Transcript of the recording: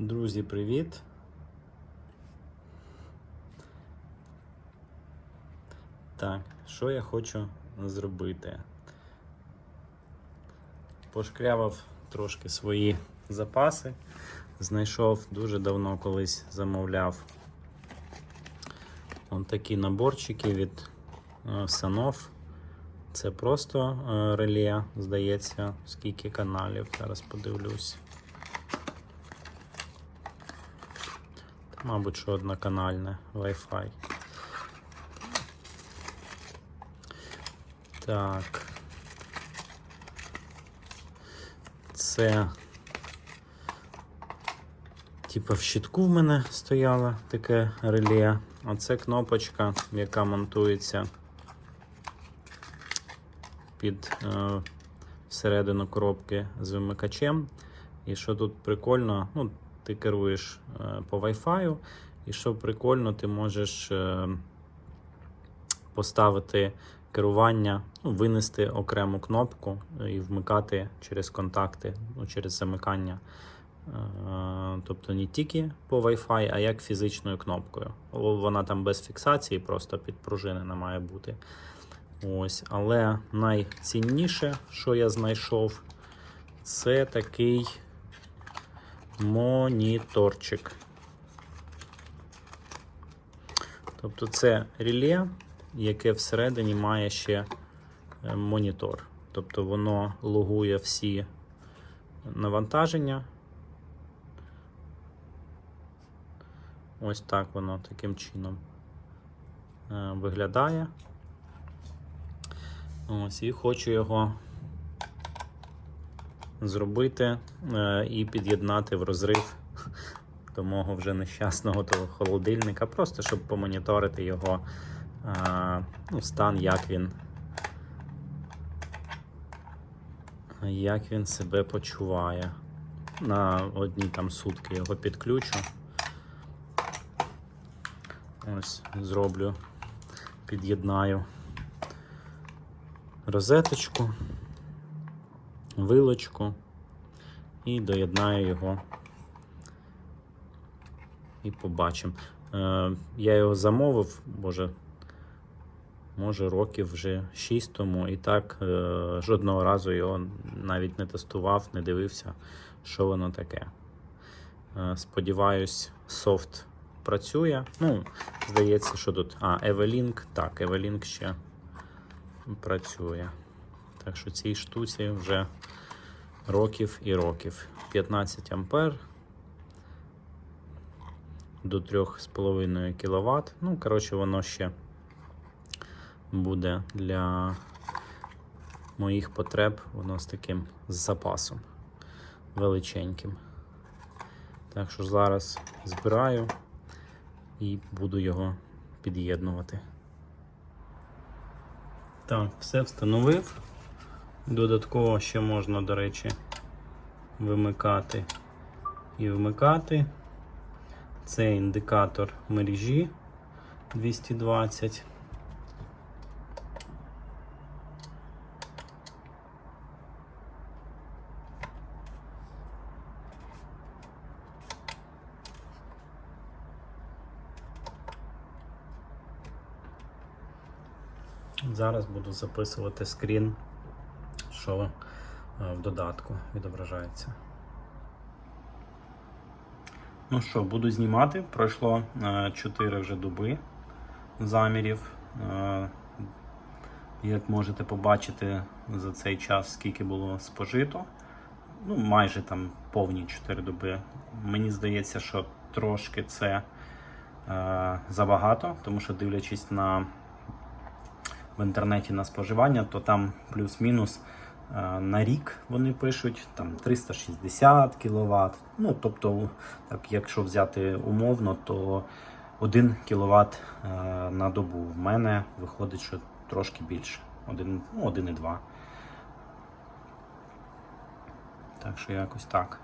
Друзі, привіт! Так, що я хочу зробити? Пошкрявав трошки свої запаси. Знайшов дуже давно колись замовляв Ось такі наборчики від е, Sanov. Це просто е, реле, здається, скільки каналів. Зараз подивлюсь. Мабуть, що одноканальне Wi-Fi. Так. Це. Типа в щитку в мене стояло таке реле. А це кнопочка, яка монтується під е, всередину коробки з вимикачем. І що тут прикольно, ну, ти керуєш е, по Wi-Fi, і що прикольно, ти можеш е, поставити керування, ну, винести окрему кнопку і вмикати через контакти, ну, через замикання. Е, Тобто не тільки по Wi-Fi, а як фізичною кнопкою. Вона там без фіксації, просто підпружинена має бути. Ось, але найцінніше, що я знайшов, це такий моніторчик. Тобто це реле, яке всередині має ще е, монітор. Тобто воно логує всі навантаження. Ось так воно таким чином е, виглядає. Ось, і хочу його зробити е, і під'єднати в розрив до мого вже нещасного того холодильника, просто щоб помоніторити його е, ну, стан, як він, як він себе почуває. На одні там сутки його підключу. Ось зроблю, під'єднаю розеточку, вилочку і доєднаю його і побачимо. Е, я його замовив, боже, може років вже 6 тому, і так е, жодного разу його навіть не тестував, не дивився, що воно таке. Е, сподіваюсь, софт працює. Ну, здається, що тут. А, Evelink, так, Evelink ще працює. Так що цій штуці вже років і років. 15 ампер до 3,5 кВт. Ну, коротше, воно ще буде для моїх потреб, воно з таким запасом величеньким. Так що зараз збираю і буду його під'єднувати. Так, все встановив. Додатково ще можна, до речі, вимикати і вмикати. Це індикатор мережі 220. Зараз буду записувати скрін, що е, в додатку відображається. Ну що, буду знімати. Пройшло 4 вже доби замірів. Е, Як можете побачити за цей час, скільки було спожито. Ну, майже там повні 4 доби. Мені здається, що трошки це е, забагато, тому що дивлячись на в інтернеті на споживання, то там плюс-мінус е, на рік вони пишуть там 360 кВт. Ну, тобто, так, якщо взяти умовно, то 1 кВт е, на добу. В мене виходить, що трошки більше. 1, ну, 1,2. Так що якось так.